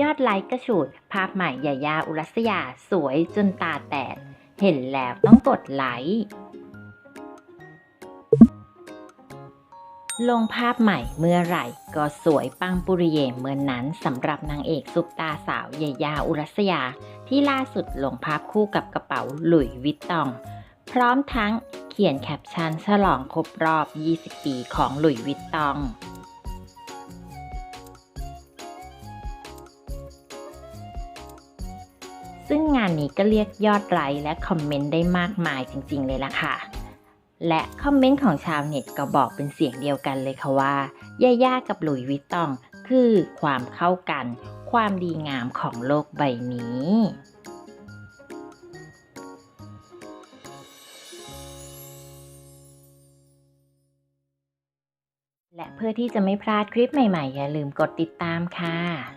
ยอดไลค์กระฉูด ภาพใหม่ยายาอุรัสยา สวยจนตาแตก เห็นแล้วต้องกดไลค์ ลงภาพใหม่เมื่อไหร่ ก็สวยปังปุริเยเมื่อนนั้นสำหรับนางเอกซุปตาสาวยายาอุรัสยา ที่ล่าสุดลงภาพคู่กับกระเป๋าหลุยวิตตอง พร้อมทั้งเขียนแคปชั่นฉลองครบรอบ 20 ปีของหลุยวิตตอง ซึ่งงานนี้ก็เรียกยอดไลค์และคอมเมนต์ได้มากมายจริงๆเลยล่ะค่ะ และคอมเมนต์ของชาวเน็ตก็บอกเป็นเสียงเดียวกันเลยค่ะว่าย่าย่ากับหลุยวิตตอง คือความเข้ากัน ความดีงามของโลกใบนี้และเพื่อที่จะไม่พลาดคลิปใหม่ ๆ อย่าลืมกดติดตามค่ะ